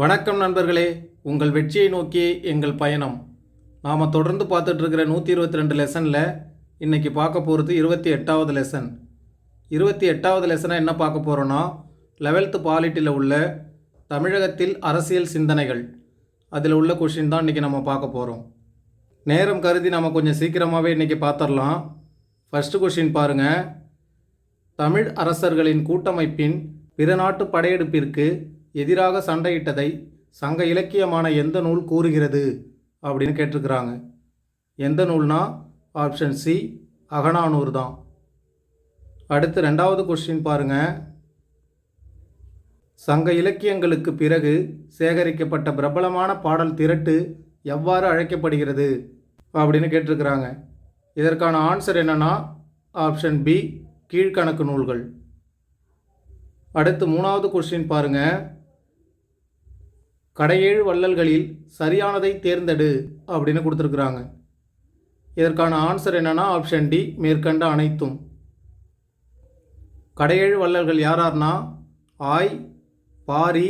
வணக்கம் நண்பர்களே. உங்கள் வெற்றியை நோக்கி எங்கள் பயணம். நாம் தொடர்ந்து பார்த்துட்ருக்கிற நூற்றி இருபத்தி ரெண்டு லெசனில் இன்றைக்கி பார்க்க போகிறது இருபத்தி எட்டாவது லெசன் இருபத்தி எட்டாவது லெசனை என்ன பார்க்க போகிறோன்னா லெவல்த்து பாலிட்டியில் உள்ள தமிழகத்தில் அரசியல் சிந்தனைகள். அதில் உள்ள கொஷின் தான் இன்றைக்கி நம்ம பார்க்க போகிறோம் நேரம் கருதி நம்ம கொஞ்சம் சீக்கிரமாகவே இன்றைக்கி பார்த்துடலாம். ஃபஸ்ட்டு கொஷின் பாருங்கள் தமிழ் அரசர்களின் கூட்டமைப்பின் பிற நாட்டு படையெடுப்பிற்கு எதிராக சண்டையிட்டதை சங்க இலக்கியமான எந்த நூல் கூறுகிறது அப்படின்னு கேட்டிருக்கிறாங்க. எந்த நூல்னா ஆப்ஷன் சி அகனானூர் தான். அடுத்து ரெண்டாவது கொஸ்டின் பாருங்கள் சங்க இலக்கியங்களுக்கு பிறகு சேகரிக்கப்பட்ட பிரபலமான பாடல் திரட்டு எவ்வாறு அழைக்கப்படுகிறது அப்படின்னு கேட்டிருக்கிறாங்க. இதற்கான ஆன்சர் என்னன்னா ஆப்ஷன் பி கீழ்கணக்கு நூல்கள். அடுத்து மூணாவது கொஸ்டின் பாருங்கள் கடையேழு வள்ளல்களில் சரியானதை தேர்ந்தெடு அப்படின்னு கொடுத்துருக்குறாங்க. இதற்கான ஆன்சர் என்னென்னா ஆப்ஷன் டி மேற்கண்ட அனைத்தும். கடையேழு வள்ளல்கள் யாரார்னா ஆய் பாரி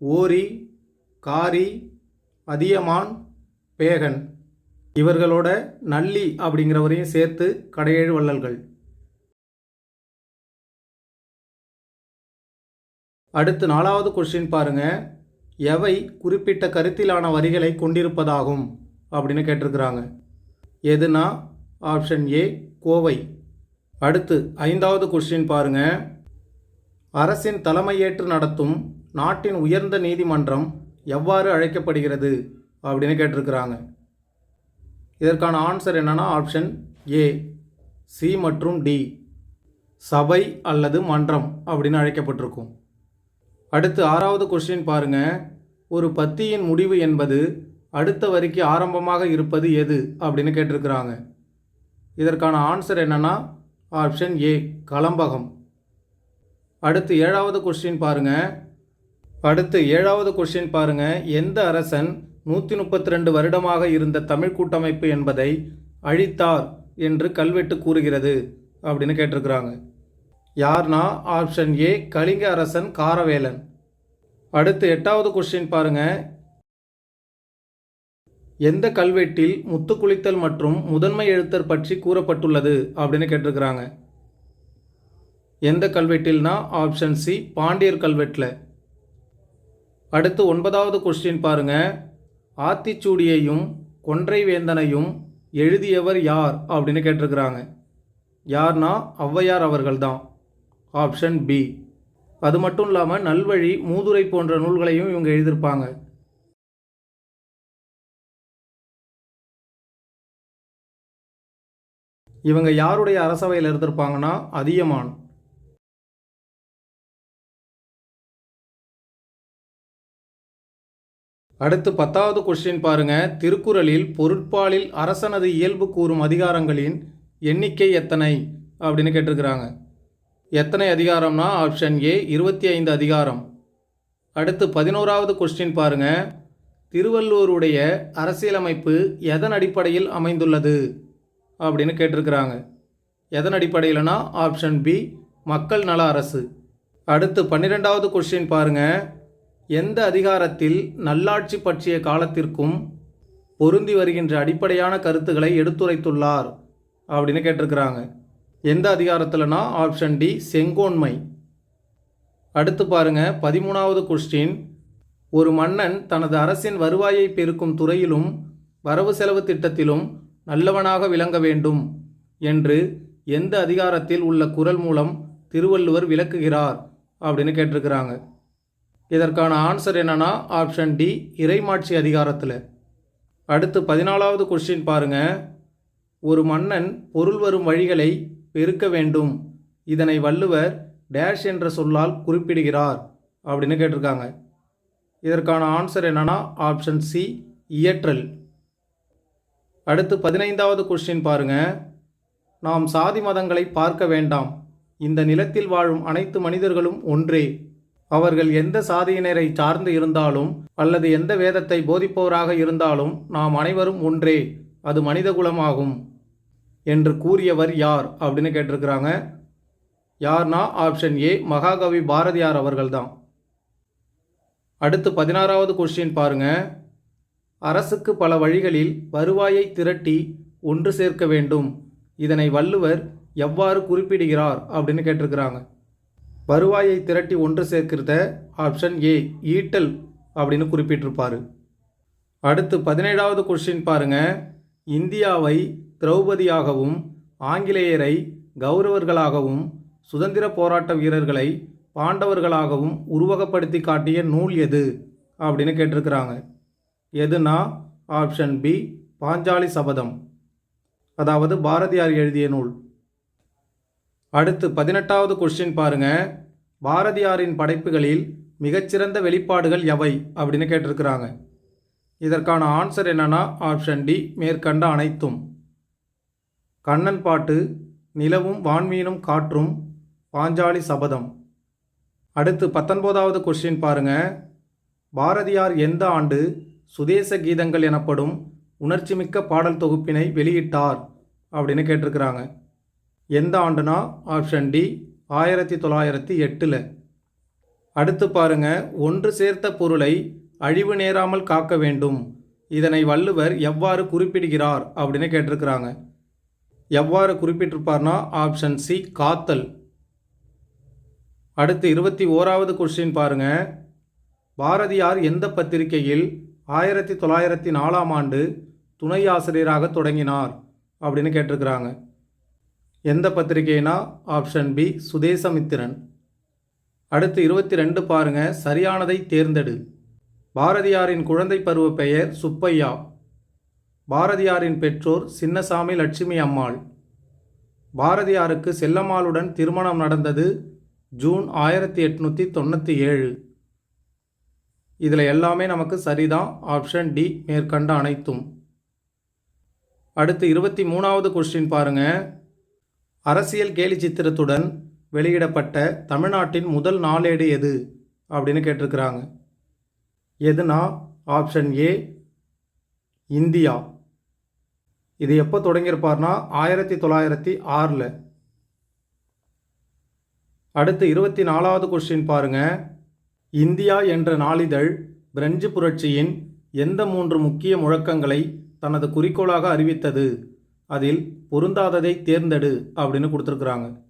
ஓரி காரி அதியமான் பேகன். இவர்களோட நல்லி அப்படிங்கிறவரையும் சேர்த்து கடையேழு வள்ளல்கள். அடுத்து நாலாவது கொஸ்டின் பாருங்கள் எவை குறிப்பிட்ட கருத்திலான வரிகளை கொண்டிருப்பதாகும் அப்படின்னு கேட்டிருக்கிறாங்க. எதுனா? Option A Kovai. அடுத்து ஐந்தாவது கொஸ்டின் பாருங்க. அரசின் தலைமையேற்று நடத்தும் நாட்டின் உயர்ந்த நீதிமன்றம் எவ்வாறு அழைக்கப்படுகிறது அப்படின்னு கேட்டிருக்கிறாங்க. இதற்கான ஆன்சர் என்னன்னா ஆப்ஷன் ஏ சி மற்றும் டி சபை அல்லது மன்றம் அப்படின்னு அழைக்கப்பட்டிருக்கும். அடுத்து ஆறாவது கொஸ்டின் பாருங்க. ஒரு பத்தியின் முடிவு என்பது அடுத்த வரிக்கு ஆரம்பமாக இருப்பது எது அப்படின்னு கேட்டிருக்கிறாங்க. இதற்கான ஆன்சர் என்னன்னா ஆப்ஷன் ஏ கலம்பகம். அடுத்து ஏழாவது கொஸ்டின் பாருங்க. அடுத்து ஏழாவது கொஸ்டின் பாருங்க. எந்த அரசன் நூற்றி முப்பத்தி ரெண்டு வருடமாக இருந்த தமிழ் கூட்டமைப்பு என்பதை அழித்தார் என்று கல்வெட்டு கூறுகிறது அப்படின்னு கேட்டிருக்கிறாங்க. யார்னா? ஆப்ஷன் ஏ கலிங்க அரசன் காரவேலன். அடுத்து எட்டாவது கொஸ்டின் பாருங்க. எந்த கல்வெட்டில் முத்துக்குளித்தல் மற்றும் முதன்மை எழுத்தர் பற்றி கூறப்பட்டுள்ளது அப்படின்னு கேட்டிருக்கிறாங்க. எந்த கல்வெட்டில்னா? ஆப்ஷன் சி பாண்டியர் கல்வெட்டில். அடுத்து ஒன்பதாவது கொஸ்டின் பாருங்க. ஆத்திச்சூடியையும் கொன்றை வேந்தனையும் எழுதியவர் யார் அப்படின்னு கேட்டிருக்கிறாங்க. யார்னா? ஔவையார் அவர்கள்தான். Option B. அது மட்டும் இல்லாமல் நல்வழி மூதுரை போன்ற நூல்களையும் இவங்க எழுதியிருப்பாங்க. இவங்க யாருடைய அரசவையில் இருந்திருப்பாங்கன்னா அதியமான். அடுத்து பத்தாவது கொஸ்டின் பாருங்க. திருக்குறளில் பொருட்பாலில் அரசனது இயல்பு கூறும் அதிகாரங்களின் எண்ணிக்கை எத்தனை? அப்படின்னு கேட்டிருக்கிறாங்க. எத்தனை அதிகாரம்னா ஆப்ஷன் ஏ இருபத்தி ஐந்து அதிகாரம். அடுத்து பதினோராவது கொஸ்டின் பாருங்கள் திருவள்ளூருடைய அரசியலமைப்பு எதன் அடிப்படையில் அமைந்துள்ளது? அப்படின்னு கேட்டிருக்கிறாங்க. எதன் அடிப்படையில்னா ஆப்ஷன் பி மக்கள் நல அரசு. அடுத்து பன்னிரெண்டாவது கொஸ்டின் பாருங்க. எந்த அதிகாரத்தில் நல்லாட்சி பற்றிய காலத்திற்கும் பொருந்தி வருகின்ற அடிப்படையான கருத்துக்களை எடுத்துரைத்துள்ளார்? அப்படின்னு கேட்டிருக்கிறாங்க. எந்த அதிகாரத்தில்னா ஆப்ஷன் டி செங்கோன்மை. அடுத்து பாருங்க பதிமூணாவது கொஸ்டின் ஒரு மன்னன் தனது அரசின் வருவாயை பெருக்கும் துறையிலும் வரவு செலவு திட்டத்திலும் நல்லவனாக விளங்க வேண்டும் என்று எந்த அதிகாரத்தில் உள்ள குரல் மூலம் திருவள்ளுவர் விளக்குகிறார் அப்படின்னு கேட்டிருக்கிறாங்க. இதற்கான ஆன்சர் என்னன்னா ஆப்ஷன் டி இறைமாட்சி அதிகாரத்தில். அடுத்து பதினாலாவது கொஸ்டின் பாருங்கள் ஒரு மன்னன் பொருள் வரும் வழிகளை பெருக்க வேண்டும். இதனை வள்ளுவர் டேஷ் என்ற சொல்லால் குறிப்பிடுகிறார் அப்படின்னு கேட்டிருக்காங்க. இதற்கான ஆன்சர் என்னன்னா ஆப்ஷன் சி இயற்றல். அடுத்து பதினைந்தாவது கொஸ்டின் பாருங்க. நாம் சாதி மதங்களை பார்க்க வேண்டாம். இந்த நிலத்தில் வாழும் அனைத்து மனிதர்களும் ஒன்றே. அவர்கள் எந்த சாதியினரை சார்ந்து இருந்தாலும் அல்லது எந்த வேதத்தை போதிப்பவராக இருந்தாலும் நாம் அனைவரும் ஒன்றே. அது மனித குலமாகும். என்று கூறியவர் யார் அப்படின்னு கேட்டிருக்கிறாங்க. யார்னா ஆப்ஷன் ஏ மகாகவி பாரதியார் அவர்கள்தான். அடுத்து பதினாறாவது கொஸ்டின் பாருங்க. அரசுக்கு பல வழிகளில் வருவாயை திரட்டி ஒன்று சேர்க்க வேண்டும். இதனை வள்ளுவர் எவ்வாறு குறிப்பிடுகிறார் அப்படின்னு கேட்டிருக்கிறாங்க. வருவாயை திரட்டி ஒன்று சேர்க்கிறத ஆப்ஷன் ஏ ஈட்டல் அப்படின்னு குறிப்பிட்டிருப்பார். அடுத்து பதினேழாவது கொஸ்டின் பாருங்க. இந்தியாவை திரௌபதியாகவும் ஆங்கிலேயரை கௌரவர்களாகவும் சுதந்திர போராட்ட வீரர்களை பாண்டவர்களாகவும் உருவகப்படுத்தி காட்டிய நூல் எது? அப்படின்னு கேட்டிருக்கிறாங்க. எதுனா? Option B Panchali Sabatham. அதாவது பாரதியார் எழுதிய நூல். அடுத்து பதினெட்டாவது கொஸ்டின் பாருங்க. பாரதியாரின் படைப்புகளில் மிகச்சிறந்த வெளிப்பாடுகள் எவை? அப்படின்னு கேட்டிருக்கிறாங்க. இதற்கான ஆன்சர் என்னன்னா ஆப்ஷன் டி மேற்கண்ட அனைத்தும். கண்ணன் பாட்டு நிலவும் வான்மீனும் காற்றும் பாஞ்சாலி சபதம். அடுத்து பத்தொன்பதாவது கொஸ்டின் பாருங்க. பாரதியார் எந்த ஆண்டு சுதேச கீதங்கள் எனப்படும் உணர்ச்சிமிக்க பாடல் தொகுப்பினை வெளியிட்டார் அப்படின்னு கேட்டிருக்கிறாங்க. எந்த ஆண்டுனா ஆப்ஷன் டி ஆயிரத்தி தொள்ளாயிரத்தி எட்டில். அடுத்து பாருங்க. ஒன்று சேர்த்த பொருளை அழிவு நேராமல் காக்க வேண்டும். இதனை வள்ளுவர் எவ்வாறு குறிப்பிடுகிறார் அப்படின்னு கேட்டிருக்கிறாங்க. எவ்வாறு குறிப்பிட்டிருப்பார்னா ஆப்ஷன் சி காத்தல். அடுத்து இருபத்தி ஓராவது கொஸ்டின் பாருங்க. பாரதியார் எந்த பத்திரிகையில் ஆயிரத்தி தொள்ளாயிரத்தி நாலாம் ஆண்டு துணை ஆசிரியராக தொடங்கினார் அப்படின்னு கேட்டிருக்கிறாங்க. எந்த பத்திரிகைனா ஆப்ஷன் பி சுதேசமித்திரன். அடுத்து இருபத்தி ரெண்டு பாருங்க சரியானதை தேர்ந்தெடு. பாரதியாரின் குழந்தை பருவ பெயர் சுப்பையா. பாரதியாரின் பெற்றோர் சின்னசாமி லட்சுமி அம்மாள். பாரதியாருக்கு செல்லம்மாளுடன் திருமணம் நடந்தது ஜூன் ஆயிரத்தி எட்நூற்றி தொண்ணூற்றி ஏழு. இதில் எல்லாமே நமக்கு சரிதான். ஆப்ஷன் டி மேற்கண்ட அனைத்தும். அடுத்து இருபத்தி மூணாவது கொஸ்டின் பாருங்க. அரசியல் கேலி சித்திரத்துடன் வெளியிடப்பட்ட தமிழ்நாட்டின் முதல் நாளேடு எது? அப்படின்னு கேட்டிருக்கிறாங்க. எதுனா? Option A India. இது எப்போ தொடங்கியிருப்பார்னா ஆயிரத்தி தொள்ளாயிரத்தி ஆறில். அடுத்து இருபத்தி நாலாவது கொஸ்டின் பாருங்க. இந்தியா என்ற நாளிதழ் பிரெஞ்சு புரட்சியின் எந்த மூன்று முக்கிய முழக்கங்களை தனது குறிக்கோளாக அறிவித்தது? அதில் பொருந்தாததை தேர்ந்தெடு அப்படின்னு கொடுத்துருக்குறாங்க.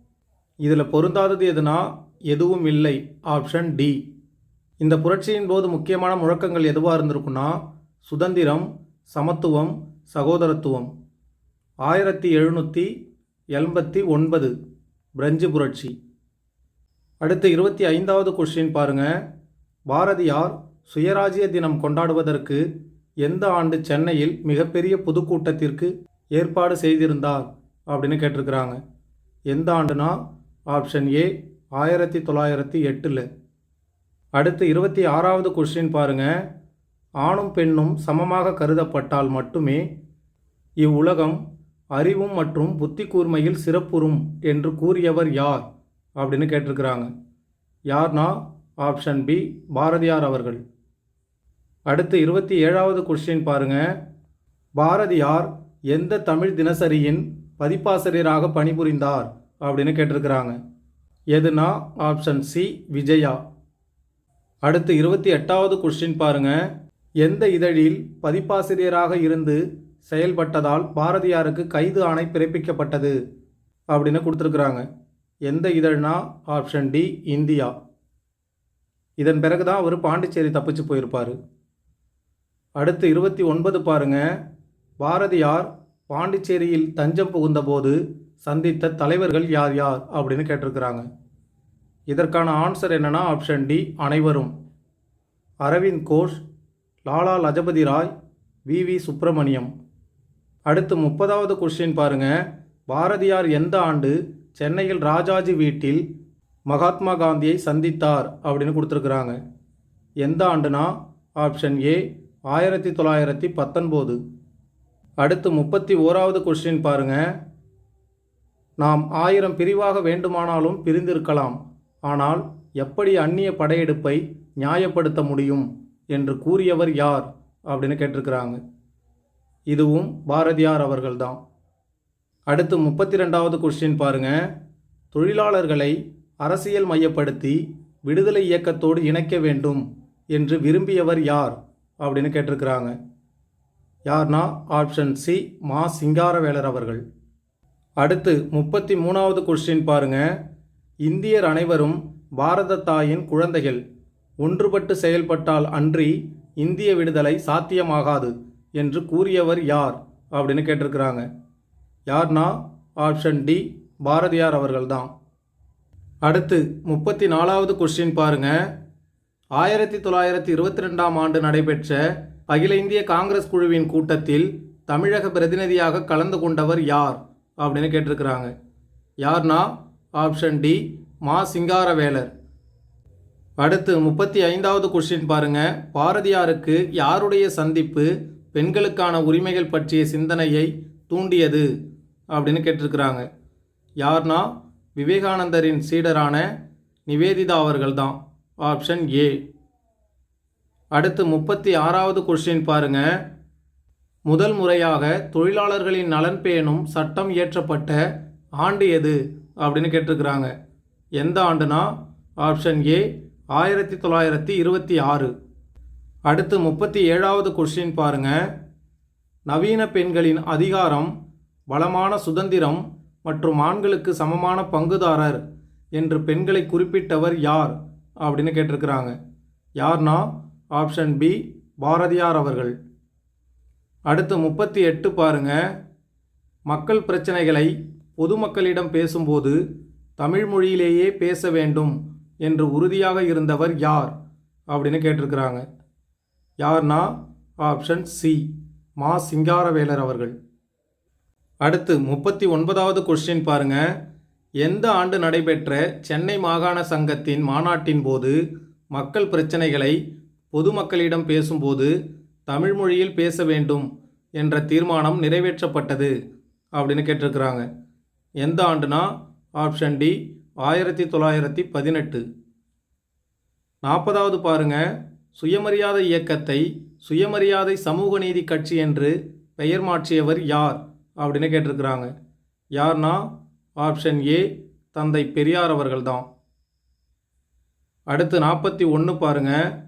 இதில் பொருந்தாதது எதுனா எதுவும் இல்லை. Option D. இந்த புரட்சியின் போது முக்கியமான முழக்கங்கள் எதுவாக இருந்திருக்குன்னா சுதந்திரம் சமத்துவம் சகோதரத்துவம். ஆயிரத்தி எழுநூற்றி எண்பத்தி ஒன்பது பிரெஞ்சு புரட்சி. அடுத்து இருபத்தி ஐந்தாவது கொஸ்டின் பாருங்கள் பாரதியார் சுயராஜ்ய தினம் கொண்டாடுவதற்கு எந்த ஆண்டு சென்னையில் மிகப்பெரிய பொதுக்கூட்டத்திற்கு ஏற்பாடு செய்திருந்தார் அப்படின்னு கேட்டிருக்கிறாங்க. எந்த ஆண்டுனா ஆப்ஷன் ஏ ஆயிரத்தி தொள்ளாயிரத்தி எட்டில். அடுத்து இருபத்தி ஆறாவது கொஸ்டின் பாருங்கள் ஆணும் பெண்ணும் சமமாக கருதப்பட்டால் மட்டுமே இவ்வுலகம் அறிவும் மற்றும் புத்தி கூர்மையில் சிறப்புறும் என்று கூறியவர் யார்? அப்படின்னு கேட்டிருக்கிறாங்க. யார்னா ஆப்ஷன் பி பாரதியார் அவர்கள். அடுத்து இருபத்தி ஏழாவது கொஸ்டின் பாருங்க. பாரதியார் எந்த தமிழ் தினசரியின் பதிப்பாசிரியராக பணிபுரிந்தார்? அப்படின்னு கேட்டிருக்கிறாங்க. எதுனா ஆப்ஷன் சி விஜயா. அடுத்து இருபத்தி எட்டாவது கொஸ்டின் பாருங்கள் எந்த இதழில் பதிப்பாசிரியராக இருந்து செயல்பட்டதால் பாரதியாருக்கு கைது ஆணை பிறப்பிக்கப்பட்டது அப்படின்னு கொடுத்துருக்குறாங்க. எந்த இதழ்னா ஆப்ஷன் டி இந்தியா. இதன் பிறகு தான் அவர் பாண்டிச்சேரி தப்பிச்சு போயிருப்பார். அடுத்து இருபத்தி ஒன்பது பாருங்க. பாரதியார் பாண்டிச்சேரியில் தஞ்சம் புகுந்தபோது சந்தித்த தலைவர்கள் யார் யார் அப்படின்னு கேட்டிருக்கிறாங்க. இதற்கான ஆன்சர் என்னன்னா ஆப்ஷன் டி அனைவரும். அரவிந்த் கோஷ் லாலா லஜபதி ராய் வி. வி. சுப்பிரமணியம். அடுத்து முப்பதாவது கொஸ்டின் பாருங்கள் பாரதியார் எந்த ஆண்டு சென்னையில் ராஜாஜி வீட்டில் மகாத்மா காந்தியை சந்தித்தார் அப்படின்னு கொடுத்துருக்குறாங்க. எந்த ஆண்டுனா? ஆப்ஷன் ஏ ஆயிரத்தி தொள்ளாயிரத்தி பத்தொன்பது. அடுத்து முப்பத்தி ஓராவது கொஸ்டின் பாருங்கள் நாம் ஆயிரம் பிரிவாக வேண்டுமானாலும் பிரிந்திருக்கலாம். ஆனால் எப்படி அந்நிய படையெடுப்பை நியாயப்படுத்த முடியும்? என்று கூறியவர் யார்? அப்படின்னு கேட்டிருக்கிறாங்க. இதுவும் பாரதியார் அவர்கள்தான். அடுத்து முப்பத்தி ரெண்டாவது கொஸ்டின் பாருங்க. தொழிலாளர்களை அரசியல் மையப்படுத்தி விடுதலை இயக்கத்தோடு இணைக்க வேண்டும் என்று விரும்பியவர் யார்? அப்படின்னு கேட்டிருக்கிறாங்க. யார்னா ஆப்ஷன் சி மா சிங்காரவேலர் அவர்கள். அடுத்து முப்பத்தி மூணாவது கொஸ்டின் பாருங்க. இந்தியர் அனைவரும் பாரத தாயின் குழந்தைகள். ஒன்றுபட்டு செயல்பட்டால் அன்றி இந்திய விடுதலை சாத்தியமாகாது என்று கூறியவர் யார் அப்படின்னு கேட்டிருக்கிறாங்க. யார்னா ஆப்ஷன் டி பாரதியார் அவர்கள்தான். அடுத்து முப்பத்தி நாலாவது கொஸ்டின் பாருங்க. ஆயிரத்தி தொள்ளாயிரத்தி இருபத்தி ரெண்டாம் ஆண்டு நடைபெற்ற அகில இந்திய காங்கிரஸ் குழுவின் கூட்டத்தில் தமிழக பிரதிநிதியாக கலந்து கொண்டவர் யார் அப்படின்னு கேட்டிருக்கிறாங்க. யார்னா ஆப்ஷன் டி மா சிங்காரவேலர். அடுத்து முப்பத்தி ஐந்தாவது கொஸ்டின் பாருங்க. பாரதியாருக்கு யாருடைய சந்திப்பு பெண்களுக்கான உரிமைகள் பற்றிய சிந்தனையை தூண்டியது அப்படின்னு கேட்டிருக்கிறாங்க. யார்னா? விவேகானந்தரின் சீடரான நிவேதிதா அவர்கள்தான். ஆப்ஷன் ஏ அடுத்து முப்பத்தி ஆறாவது கொஸ்டின் பாருங்க. முதல் முறையாக தொழிலாளர்களின் நலன் பேணும் சட்டம் இயற்றப்பட்ட ஆண்டு எது? அப்படின்னு கேட்டிருக்கிறாங்க. எந்த ஆண்டுனா? ஆப்ஷன் ஏ ஆயிரத்தி தொள்ளாயிரத்தி இருபத்தி ஆறு. அடுத்து முப்பத்தி ஏழாவது கொஷின் பாருங்க. நவீன பெண்களின் அதிகாரம் வளமான சுதந்திரம் மற்றும் ஆண்களுக்கு சமமான பங்குதாரர் என்று பெண்களை குறிப்பிட்டவர் யார் அப்படின்னு கேட்டிருக்கிறாங்க. யார்னா ஆப்ஷன் பி பாரதியார் அவர்கள். அடுத்து முப்பத்தி எட்டு பாருங்க. மக்கள் பிரச்சனைகளை பொதுமக்களிடம் பேசும்போது தமிழ் மொழியிலேயே பேச வேண்டும் என்று உறுதியாக இருந்தவர் யார்? அப்படின்னு கேட்டிருக்கிறாங்க. யார்னா ஆப்ஷன் சி மா சிங்காரவேலர் அவர்கள். அடுத்து முப்பத்தி ஒன்பதாவது கொஸ்டின் பாருங்க. எந்த ஆண்டு நடைபெற்ற சென்னை மாகாண சங்கத்தின் மாநாட்டின் போது மக்கள் பிரச்சனைகளை பொதுமக்களிடம் பேசும்போது தமிழ் மொழியில் பேச வேண்டும் என்ற தீர்மானம் நிறைவேற்றப்பட்டது அப்படின்னு கேட்டிருக்கிறாங்க. எந்த ஆண்டுனா ஆப்ஷன் டி ஆயிரத்தி தொள்ளாயிரத்தி பதினெட்டு. நாற்பதாவது பாருங்க. சுயமரியாதை இயக்கத்தை சுயமரியாதை சமூக நீதி கட்சி என்று பெயர் மாற்றியவர் யார்? அப்படின்னு கேட்டிருக்கிறாங்க. யார்னா ஆப்ஷன் ஏ தந்தை பெரியார் அவர்கள்தான். அடுத்து நாற்பத்தி ஒன்று பாருங்க.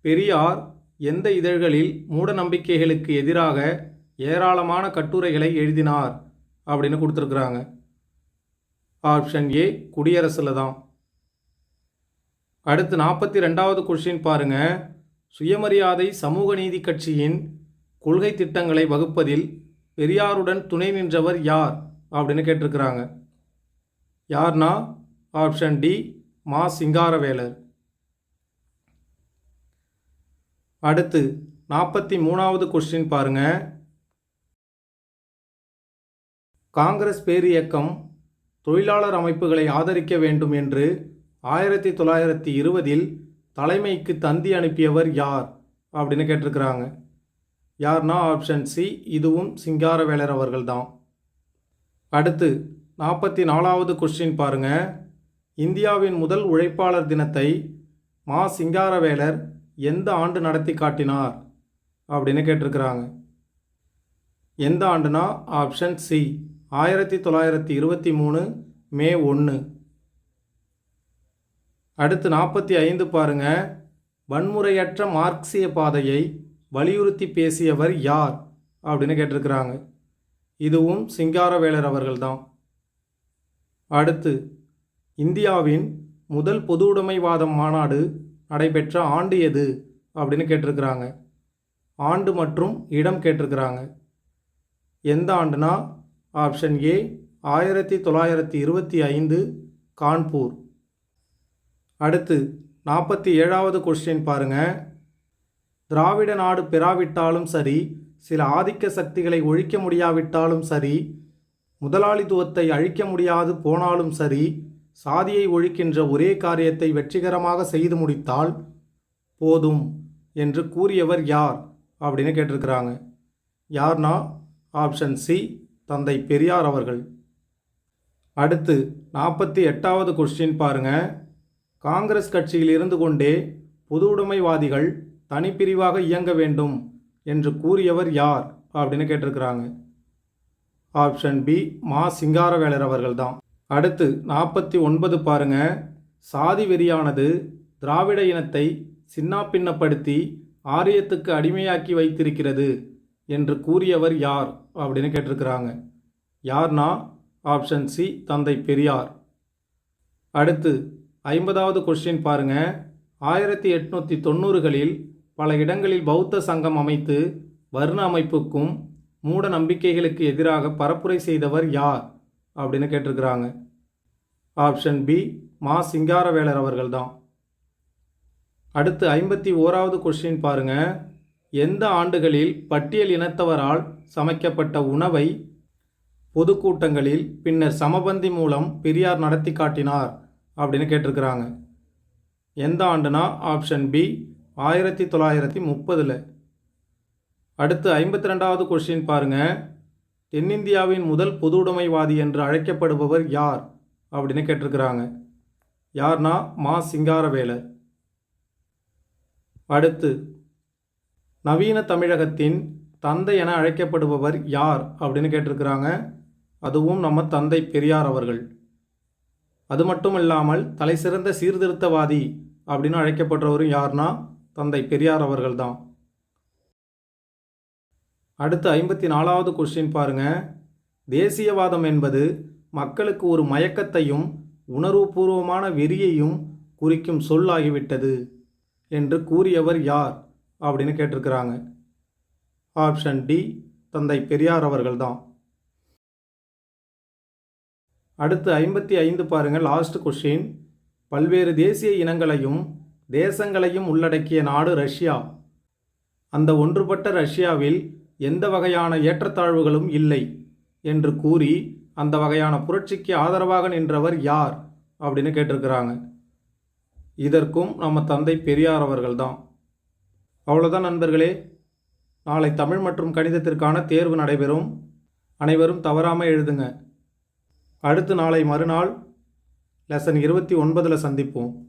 பெரியார் எந்த இதழ்களில் மூட நம்பிக்கைகளுக்கு எதிராக ஏராளமான கட்டுரைகளை எழுதினார் அப்படின்னு கொடுத்துருக்குறாங்க. ஆப்ஷன் ஏ குடியரசில் தான். அடுத்து நாற்பத்தி ரெண்டாவது கொஷின் பாருங்கள் சுயமரியாதை சமூக நீதி கட்சியின் கொள்கை திட்டங்களை வகுப்பதில் பெரியாருடன் துணை நின்றவர் யார்? அப்படின்னு கேட்டிருக்கிறாங்க. யார்னா? ஆப்ஷன் டி மா சிங்காரவேலர். அடுத்து நாற்பத்தி மூணாவது கொஸ்டின் பாருங்கள் காங்கிரஸ் பேரியக்கம் தொழிலாளர் அமைப்புகளை ஆதரிக்க வேண்டும் என்று ஆயிரத்தி தொள்ளாயிரத்தி இருபதில் தலைமைக்கு தந்தி அனுப்பியவர் யார்? அப்படின்னு கேட்டிருக்கிறாங்க. யார்னா ஆப்ஷன் சி இதுவும் சிங்காரவேலர் அவர்கள்தான். அடுத்து நாற்பத்தி நாலாவது கொஸ்டின் பாருங்க. இந்தியாவின் முதல் உழைப்பாளர் தினத்தை மா. சிங்காரவேலர் எந்த ஆண்டு நடத்தி காட்டினார்? அப்படின்னு கேட்டிருக்கிறாங்க. எந்த ஆண்டுனா ஆப்ஷன் சி ஆயிரத்தி தொள்ளாயிரத்தி இருபத்தி மூணு மே ஒன்று அடுத்து நாற்பத்தி ஐந்து பாருங்க. வன்முறையற்ற மார்க்சிய பாதையை வலியுறுத்தி பேசியவர் யார் அப்படின்னு கேட்டிருக்கிறாங்க. இதுவும் சிங்காரவேலர் அவர்கள்தான். அடுத்து இந்தியாவின் முதல் பொதுவுடைமைவாதம் மாநாடு நடைபெற்ற ஆண்டு எது அப்படின்னு கேட்டிருக்கிறாங்க. ஆண்டு மற்றும் இடம் கேட்டிருக்கிறாங்க. எந்த ஆண்டுனா ஆப்ஷன் ஏ ஆயிரத்தி தொள்ளாயிரத்தி இருபத்தி ஐந்து கான்பூர். அடுத்து நாற்பத்தி ஏழாவது கொஸ்டின் பாருங்க. திராவிட நாடு பெறாவிட்டாலும் சரி சில ஆதிக்க சக்திகளை ஒழிக்க முடியாவிட்டாலும் சரி முதலாளித்துவத்தை அழிக்க முடியாது போனாலும் சரி சாதியை ஒழிக்கின்ற ஒரே காரியத்தை வெற்றிகரமாக செய்து முடித்தால் போதும் என்று கூறியவர் யார்? அப்படின்னு கேட்டிருக்கிறாங்க. யார்னா ஆப்ஷன் சி தந்தை பெரியார் அவர்கள். அடுத்து நாற்பத்தி எட்டாவது கொஸ்டின் பாருங்க. காங்கிரஸ் கட்சியில் இருந்து கொண்டே பொதுவுடைமைவாதிகள் தனிப்பிரிவாக இயங்க வேண்டும் என்று கூறியவர் யார் அப்படின்னு கேட்டிருக்கிறாங்க. ஆப்ஷன் பி மா சிங்காரவேலர் அவர்கள்தான். அடுத்து நாற்பத்தி ஒன்பது பாருங்க. சாதி வெறியானது திராவிட இனத்தை சின்னாபின்னப்படுத்தி ஆரியத்துக்கு அடிமையாக்கி வைத்திருக்கிறது என்று கூறியவர் யார்? அப்படின்னு கேட்டிருக்கிறாங்க. யார்னா? ஆப்ஷன் சி தந்தை பெரியார். அடுத்து ஐம்பதாவது கொஸ்டின் பாருங்க. ஆயிரத்தி எட்நூற்றி தொண்ணூறுகளில் பல இடங்களில் பௌத்த சங்கம் அமைத்து வர்ண அமைப்புக்கும் மூட நம்பிக்கைகளுக்கு எதிராக பரப்புரை செய்தவர் யார்? அப்படின்னு கேட்டிருக்கிறாங்க. ஆப்ஷன் பி மா. சிங்காரவேலர் அவர்கள் தான் அடுத்து ஐம்பத்தி ஓராவது கொஸ்டின் பாருங்கள் எந்த ஆண்டுகளில் பட்டியல் இனத்தவரால் சமைக்கப்பட்ட உணவை பொதுக்கூட்டங்களில் பின்னர் சமபந்தி மூலம் பெரியார் நடத்தி காட்டினார் அப்படின்னு கேட்டிருக்கிறாங்க. எந்த ஆண்டுனா ஆப்ஷன் பி ஆயிரத்தி தொள்ளாயிரத்தி முப்பதில். அடுத்து ஐம்பத்தி ரெண்டாவது கொஸ்டின் பாருங்க. தென்னிந்தியாவின் முதல் பொதுவுடைமைவாதி என்று அழைக்கப்படுபவர் யார் அப்படின்னு கேட்டிருக்கிறாங்க. யார்னா மா சிங்காரவேலர். அடுத்து நவீன தமிழகத்தின் தந்தை என அழைக்கப்படுபவர் யார் அப்படின்னு கேட்டிருக்கிறாங்க. அதுவும் நம்ம தந்தை பெரியார் அவர்கள். அது மட்டும் இல்லாமல் தலைசிறந்த சீர்திருத்தவாதி அப்படின்னு அழைக்கப்படுறவரும் யார்னா தந்தை பெரியார் அவர்கள் தான் அடுத்து ஐம்பத்தி நாலாவது கொஸ்டின் பாருங்க. தேசியவாதம் என்பது மக்களுக்கு ஒரு மயக்கத்தையும் உணர்வுபூர்வமான வெறியையும் குறிக்கும் சொல்லாகிவிட்டது என்று கூறியவர் யார்? அப்படின்னு கேட்டிருக்கிறாங்க. ஆப்ஷன் டி தந்தை பெரியார் அவர்கள் தான் அடுத்து ஐம்பத்தி ஐந்து பாருங்கள் லாஸ்ட் கொஷின் பல்வேறு தேசிய இனங்களையும் தேசங்களையும் உள்ளடக்கிய நாடு ரஷ்யா. அந்த ஒன்றுபட்ட ரஷ்யாவில் எந்த வகையான ஏற்றத்தாழ்வுகளும் இல்லை என்று கூறி அந்த வகையான புரட்சிக்கு ஆதரவாக நின்றவர் யார்? அப்படின்னு கேட்டிருக்கிறாங்க. இதற்கும் நம்ம தந்தை பெரியார் அவர்கள்தான். அவ்வளோதான் நண்பர்களே. நாளை தமிழ் மற்றும் கணிதத்திற்கான தேர்வு நடைபெறும். அனைவரும் தவறாமல் எழுதுங்க. அடுத்து நாளை மறுநாள் லெசன் இருபத்தி ஒன்பதில் சந்திப்போம்.